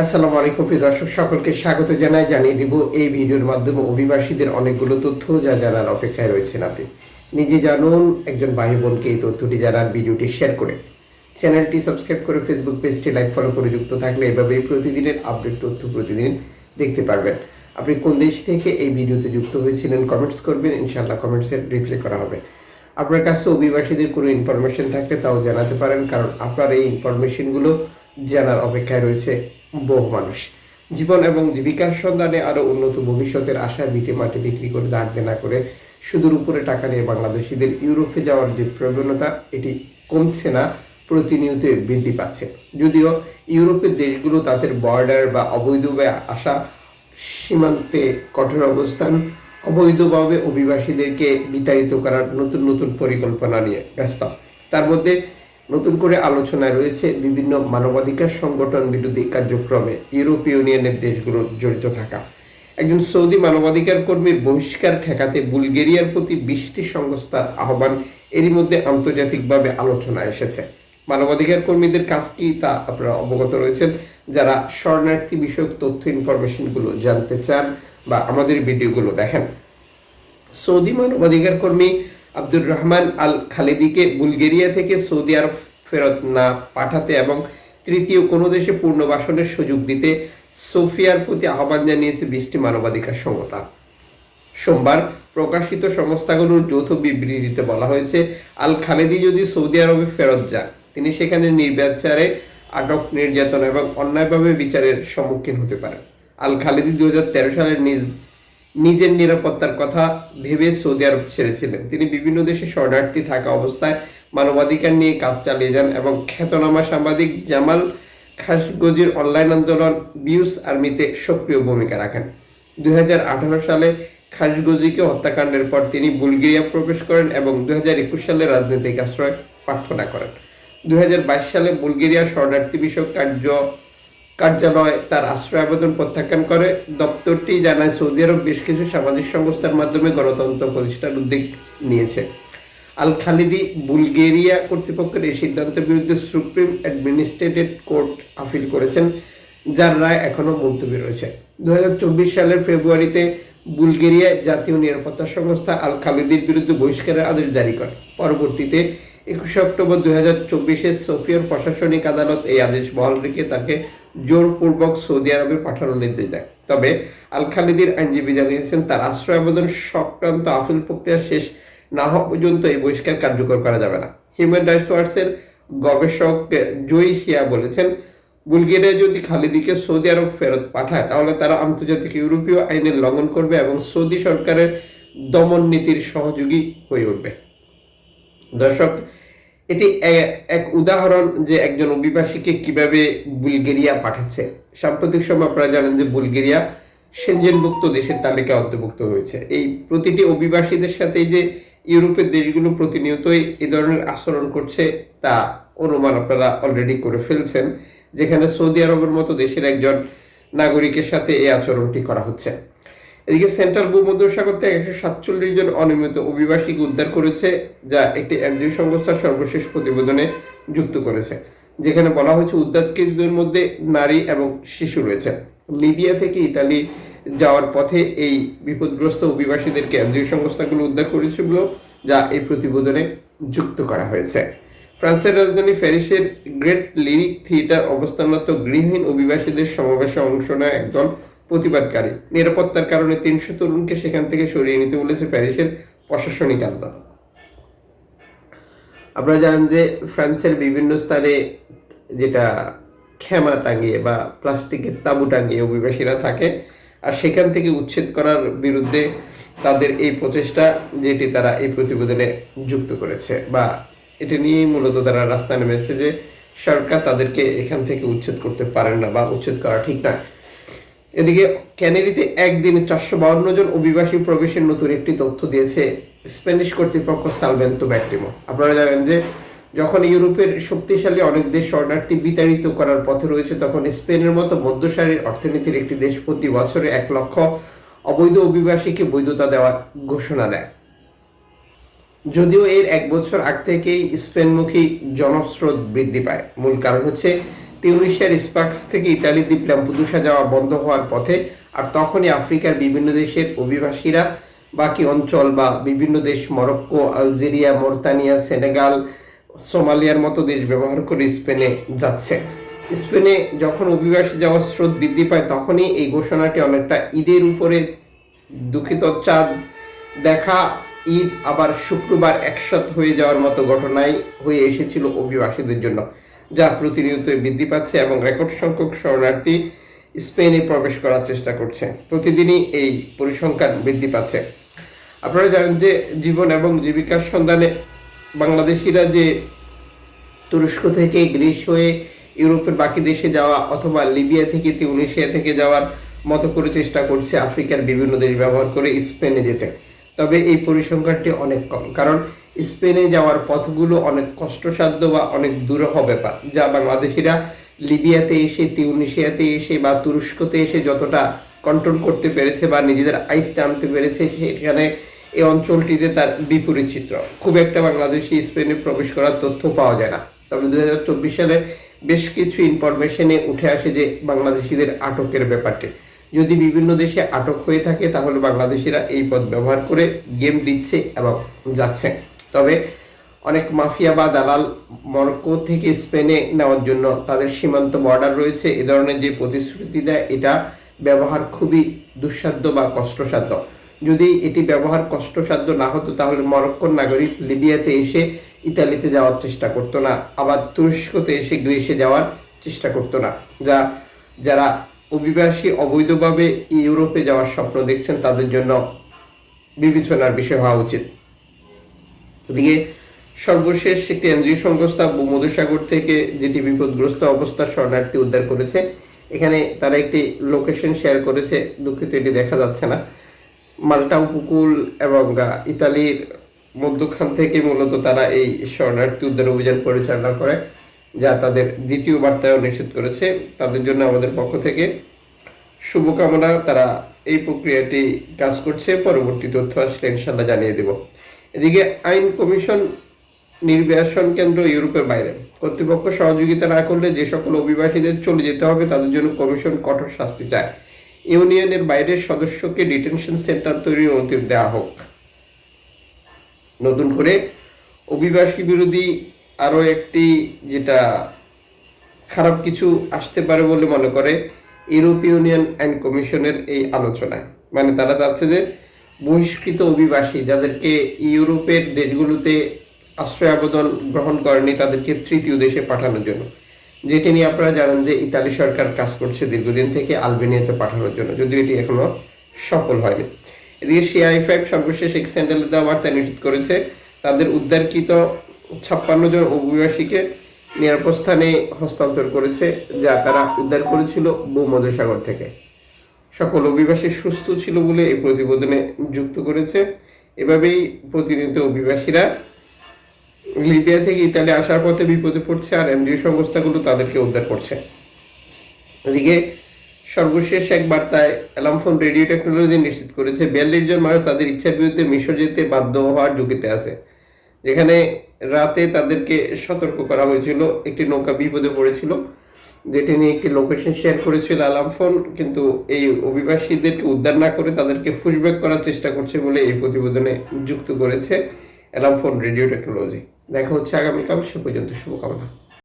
আসসালামু আলাইকুম প্রিয় দর্শক, সকলকে স্বাগত জানাই, জানিয়ে দিব এই ভিডিওর মাধ্যমে অভিবাসীদের অনেকগুলো তথ্য যা জানার অপেক্ষায় রয়েছেন আপনি। নিজে জানুন, একজন ভাই বোনকে এই তথ্যটি জানার ভিডিওটি শেয়ার করে। চ্যানেলটি সাবস্ক্রাইব করে ফেসবুক পেজটি লাইক, ফলো করে যুক্ত থাকলে এভাবে প্রতিদিনের আপডেট তথ্য প্রতিদিন দেখতে পারবেন। আপনি কোন দেশ থেকে এই ভিডিওতে যুক্ত হয়েছিলেন কমেন্টস করবেন, ইনশাআল্লাহ কমেন্টসে রিপ্লাই করা হবে। আপনার কাছে অভিবাসীদের কোনো ইনফরমেশন থাকলে তাও জানাতে পারেন, কারণ আপনার এই ইনফরমেশনগুলো জানার অপেক্ষায় রয়েছে। বহু মানুষ। জীবন এবং জীবিকার সন্ধানে আরও উন্নত ভবিষ্যতের আশা বিটে মাটি বিক্রি করে দাগ দেনা করে সুদূর উপরে টাকা নিয়ে বাংলাদেশিদের ইউরোপে যাওয়ার যে প্রবণতা, এটি কমছে না প্রতিনিয়ত বৃদ্ধি পাচ্ছে। যদিও ইউরোপের দেশগুলো তাদের বর্ডার বা অবৈধভাবে আসা সীমান্তে কঠোর অবস্থান, অবৈধভাবে অভিবাসীদেরকে বিতাড়িত করার নতুন নতুন পরিকল্পনা নিয়ে ব্যস্ত। তার মধ্যে নতুন করে আলোচনায় রয়েছে বিভিন্ন মানবাধিকার সংগঠন বিরোধী কার্যক্রমে ইউরোপীয় ইউনিয়নের দেশগুলো জড়িত থাকা। একজন সৌদি মানবাধিকার কর্মীর বহিষ্কার ঠেকাতে বুলগেরিয়ার প্রতি বিশটি সংস্থার আহ্বান এরই মধ্যে আন্তর্জাতিকভাবে আলোচনায় এসেছে। মানবাধিকার কর্মীদের কাজ কি তা আপনারা অবগত রয়েছেন। যারা শরণার্থী বিষয়ক তথ্য ইনফরমেশনগুলো জানতে চান বা আমাদের ভিডিওগুলো দেখেন। সৌদি মানবাধিকার কর্মী আব্দুর রহমান আল খালেদিকে বুলগেরিয়া থেকে সৌদি আরব ফেরত না পাঠাতে এবং তৃতীয় কোনো দেশে পুনর্বাসনের সুযোগ দিতে সোফিয়ার প্রতি আহ্বান জানিয়েছে বিশটি মানবাধিকার সংগঠন সোমবার প্রকাশিত সংস্থাগুলোর যৌথ বিবৃতিতে বলা হয়েছে আল খালেদি যদি সৌদি আরবে ফেরত যান তিনি সেখানে নির্বাচারে আটক, নির্যাতন এবং অন্যায়ভাবে বিচারের সম্মুখীন হতে পারেন। আল খালেদি দু হাজার তেরো সালের নিজ নিজের নিরাপত্তার কথা ভেবে সৌদি আরব ছেড়েছিলেন। তিনি বিভিন্ন দেশে শরণার্থী থাকা অবস্থায় মানবাধিকার নিয়ে কাজ চালিয়ে যান এবং খ্যাতনামা সাংবাদিক জামাল খাসগজির অনলাইন আন্দোলন বিউস আর্মিতে সক্রিয় ভূমিকা রাখেন। দুই হাজার আঠারো সালে খাসগজিকে হত্যাকাণ্ডের পর তিনি বুলগেরিয়া প্রবেশ করেন এবং দু হাজার একুশ সালে রাজনৈতিক আশ্রয় প্রার্থনা করেন। দুই হাজার বাইশ সালে বুলগেরিয়া শরণার্থী বিষয়ক কার্য কার্যালয় তার আশ্রয় আবেদন প্রত্যাখ্যান করে। দপ্তরটি জানায়, সৌদি আরব বেশ কিছু সামাজিক সংস্থার মাধ্যমে গণতন্ত্র প্রতিষ্ঠার উদ্যোগ নিয়েছে। আল খালিদি বুলগেরিয়া কর্তৃপক্ষের এই সিদ্ধান্তের বিরুদ্ধে সুপ্রিম অ্যাডমিনিস্ট্রেটিভ কোর্ট আপিল করেছেন, যার রায় এখনও মুলতবি রয়েছে। দু হাজার চব্বিশ সালের ফেব্রুয়ারিতে বুলগেরিয়া জাতীয় নিরাপত্তা সংস্থা আল খালিদির বিরুদ্ধে বহিষ্কারের আদেশ জারি করে। পরবর্তীতে একুশে অক্টোবর দুই হাজার চব্বিশে সোফিয়ার প্রশাসনিক আদালত এই আদেশ বহাল রেখে তাকে জোরপূর্বক সৌদি আরবে পাঠানোর নির্দেশ দেয়। তবে আল খালিদির আইনজীবী জানিয়েছেন, তার আশ্রয় আবেদন সংক্রান্ত আপিল প্রক্রিয়া শেষ না হওয়া পর্যন্ত এই বহিষ্কার কার্যকর করা যাবে না। হিউম্যান রাইটস ওয়ার্ডসের গবেষক জয়ী সিয়া বলেছেন, বুলগেরিয়া যদি খালিদিকে সৌদি আরব ফেরত পাঠায়, তাহলে তারা আন্তর্জাতিক ইউরোপীয় আইনের লঙ্ঘন করবে এবং সৌদি সরকারের দমন নীতির সহযোগী হয়ে উঠবে। দর্শক, এটি এক উদাহরণ যে একজন অভিবাসীকে কীভাবে বুলগেরিয়া পাঠাচ্ছে। সাম্প্রতিক সময় আপনারা জানেন যে বুলগেরিয়া সেনজেনভুক্ত দেশের তালিকায় অন্তর্ভুক্ত হয়েছে। এই প্রতিটি অভিবাসীদের সাথে যে ইউরোপের দেশগুলো প্রতিনিয়তই এ ধরনের আচরণ করছে, তা অনুমান আপনারা অলরেডি করে ফেলছেন, যেখানে সৌদি আরবের মতো দেশের একজন নাগরিকের সাথে এই আচরণটি করা হচ্ছে। এদিকে সেন্ট্রাল ভূমধ্যসাগর থেকে একশো সাতচল্লিশ জন অনিয়মিত অভিবাসীকে উদ্ধার করেছে, যা একটি এনজিও সংস্থার সর্বশেষ প্রতিবেদনে যুক্ত করেছে। যেখানে বলা হয়েছে উদ্ধারকৃতদের মধ্যে নারী এবং শিশু রয়েছে। লিবিয়া থেকে ইতালি যাওয়ার পথে এই বিপদগ্রস্ত অভিবাসীদেরকে এনজিও সংস্থাগুলো উদ্ধার করেছিল যা এই প্রতিবেদনে যুক্ত করা হয়েছে। ফ্রান্সের রাজধানী প্যারিসের গ্রেট লিরিক থিয়েটার অবস্থানরত গৃহহীন অভিবাসীদের সমাবেশে অংশ নেয় একদল প্রতিবাদকারী। নিরাপত্তার কারণে তিনশো তরুণকে সেখান থেকে সরিয়ে নিতে বলেছে প্যারিসের প্রশাসনিক আদালত আপনারা জানেন যে ফ্রান্সের বিভিন্ন স্থানে যেটা খেমা টাঙিয়ে বা প্লাস্টিকের তাঁবু টাঙিয়ে অভিবাসীরা থাকে, আর সেখান থেকে উচ্ছেদ করার বিরুদ্ধে তাদের এই প্রচেষ্টা যেটি তারা এই প্রতিবেদনে যুক্ত করেছে। বা এটি নিয়েই মূলত তারা রাস্তায় নেমেছে যে সরকার তাদেরকে এখান থেকে উচ্ছেদ করতে পারেন না বা উচ্ছেদ করা ঠিক না। এদিকে ক্যানারিতে একদিনে চারশো বাউন্ন জন অভিবাসী প্রবেশের নতুন একটি তথ্য দিয়েছে স্প্যানিশ কর্তৃপক্ষ সালভেন্তো ব্যাক্টিমো আপনারা জানেন যে যখন ইউরোপের শক্তিশালী অনেক দেশ শরণার্থী বিতাড়িত করার পথে রয়েছে, তখন স্পেনের মতো মধ্যসারির অর্থনীতির একটি দেশ প্রতি বছরে এক লক্ষ অবৈধ অভিবাসীকে বৈধতা দেওয়ার ঘোষণা দেয়। যদিও এর এক বছর আগ থেকেই স্পেনমুখী জনস্রোত বৃদ্ধি পায়। মূল কারণ হচ্ছে তিউনিশিয়ার স্পার্কস থেকে ইতালি দ্বীপ ল্যাম্পুদুসা যাওয়া বন্ধ হওয়ার পথে আর তখনই আফ্রিকার বিভিন্ন দেশের অভিবাসীরা বাকি অঞ্চল বা বিভিন্ন দেশ মরক্কো, আলজেরিয়া, মোরতানিয়া, সেনেগাল, সোমালিয়ার মতো দেশ ব্যবহার করে স্পেনে যাচ্ছে। স্পেনে যখন অভিবাসী যাওয়ার স্রোত বৃদ্ধি পায়, তখনই এই ঘোষণাটি অনেকটা ঈদের উপরে দুঃখিত চাঁদ দেখা, ঈদ আবার শুক্রবার একসাথে হয়ে যাওয়ার মতো ঘটনায় হয়ে এসেছিল অভিবাসীদের জন্য। যা প্রতিনিয়ত বৃদ্ধি পাচ্ছে এবং রেকর্ড সংখ্যক শরণার্থী স্পেনে প্রবেশ করার চেষ্টা করছে। প্রতিদিনই এই পরিসংখ্যান বৃদ্ধি পাচ্ছে। আপনারা জানেন যে জীবন এবং জীবিকার সন্ধানে বাংলাদেশিরা যে তুরস্ক থেকে গ্রিস হয়ে ইউরোপের বাকি দেশে যাওয়া অথবা লিবিয়া থেকে তিউনিশিয়া থেকে যাওয়ার মতো করে চেষ্টা করছে আফ্রিকার বিভিন্ন দেশ ব্যবহার করে স্পেনে যেতে। তবে এই পরিসংখ্যানটি অনেক কম, কারণ স্পেনে যাওয়ার পথগুলো অনেক কষ্টসাধ্য বা অনেক দুরূহ ব্যাপার, যা বাংলাদেশিরা লিবিয়াতে এসে, তিউনিশিয়াতে এসে বা তুরস্কতে এসে যতটা কন্ট্রোল করতে পেরেছে বা নিজেদের আয়ত্তে আনতে পেরেছে, সেখানে এই অঞ্চলটিতে তার বিপরীত চিত্র। খুব একটা বাংলাদেশি স্পেনে প্রবেশ করার তথ্য পাওয়া যায় না। তবে দু হাজার চব্বিশ সালে বেশ কিছু ইনফরমেশনে উঠে আসে যে বাংলাদেশিদের আটকের ব্যাপারটি। যদি বিভিন্ন দেশে আটক হয়ে থাকে, তাহলে বাংলাদেশিরা এই পথ ব্যবহার করে গেম দিচ্ছে এবং যাচ্ছে। তবে অনেক মাফিয়া বা দালাল মরক্কো থেকে স্পেনে নেওয়ার জন্য তাদের সীমান্ত বর্ডার রয়েছে। এ ধরনের যে প্রতিশ্রুতি দেয়, এটা ব্যবহার খুবই দুঃসাধ্য বা কষ্টসাধ্য। যদি এটি ব্যবহার কষ্টসাধ্য না হতো, তাহলে মরক্কোর নাগরিক লিবিয়াতে এসে ইতালিতে যাওয়ার চেষ্টা করতো না, আবার তুরস্কতে এসে গ্রিসে যাওয়ার চেষ্টা করতো না। যা, যারা অভিবাসী অবৈধভাবে ইউরোপে যাওয়ার স্বপ্ন দেখছেন, তাদের জন্য বিবেচনার বিষয় হওয়া উচিত। ওদিকে সর্বশেষ একটি এনজিও সংস্থা ভূমধ্যসাগর থেকে যেটি বিপদগ্রস্ত অবস্থার শরণার্থী উদ্ধার করেছে, এখানে তারা একটি লোকেশন শেয়ার করেছে, দুঃখিত এটি দেখা যাচ্ছে না। মাল্টা উপকূল এবং ইতালির মধ্যখান থেকে মূলত তারা এই শরণার্থী উদ্ধার অভিযান পরিচালনা করে, যা তাদের দ্বিতীয় বার্তায় নিশ্চিত করেছে। তাদের জন্য আমাদের পক্ষ থেকে শুভকামনা। তারা এই প্রক্রিয়াটি কাজ করছে। পরবর্তী তথ্য আসলে ইনশাল্লাহ জানিয়ে দেব। এদিকে আইন কমিশন নির্বাসন কেন্দ্র ইউরোপের বাইরে। কর্তৃপক্ষ সহযোগিতা না করলে যে সকল অভিবাসীদের চলে যেতে হবে, তাদের জন্য কমিশন কঠোর শাস্তি চায়। ইউনিয়নের বাইরের সদস্যকে ডিটেনশন সেন্টার তৈরির অনুমতি দেওয়া হোক। নতুন করে অভিবাসী বিরোধী আরও একটি যেটা খারাপ কিছু আসতে পারে বলে মনে করে ইউরোপীয় ইউনিয়ন অ্যান্ড কমিশনের এই আলোচনায়। মানে তারা চাচ্ছে যে বহিষ্কৃত অভিবাসী যাদেরকে ইউরোপের দেশগুলোতে আশ্রয় আবেদন গ্রহণ করেনি, তাদেরকে তৃতীয় দেশে পাঠানোর জন্য। যেটি নিয়ে আপনারা জানেন যে ইতালি সরকার কাজ করছে দীর্ঘদিন থেকে আলবেনিয়াতে পাঠানোর জন্য, যদিও এটি এখনও সফল হয়নি। এদিকে সিআই ফাইভ সর্বশেষ এক স্যান্ডেলে দেওয়া বার্তায় নিশ্চিত করেছে, তাদের উদ্ধারকৃত ছাপ্পান্ন জন অভিবাসীকে নিরাপদ স্থানে হস্তান্তর করেছে, যা তারা উদ্ধার করেছিল ভূমধ্যসাগর থেকে। সকল অভিবাসী সুস্থ ছিল বলে এই প্রতিবেদনে যুক্ত করেছে। এভাবেই প্রতিনিয়ত অভিবাসীরা লিবিয়া থেকে ইতালি আসার পথে বিপদে পড়ছে আর এনজিও সংস্থাগুলো তাদেরকে উদ্ধার করছে। এদিকে সর্বশেষ এক বার্তায় অ্যালামফোন রেডিও টেকনোলজি নিশ্চিত করেছে, বিয়াল্লিশ জন মানুষ তাদের ইচ্ছার বিরুদ্ধে মিশর যেতে বাধ্য হওয়ার ঝুঁকিতে আছে। যেখানে রাতে তাদেরকে সতর্ক করা হয়েছিল, একটি নৌকা বিপদে পড়েছিল। যেটি নিয়ে একটি লোকেশন শেয়ার করেছিল আলামফোন কিন্তু এই অভিবাসীদেরকে উদ্ধার না করে তাদেরকে ফুসব্যাক করার চেষ্টা করছে বলে এই প্রতিবেদনে যুক্ত করেছে অ্যালামফোন রেডিও টেকনোলজি দেখা হচ্ছে আগামীকাল, সে পর্যন্ত শুভকামনা।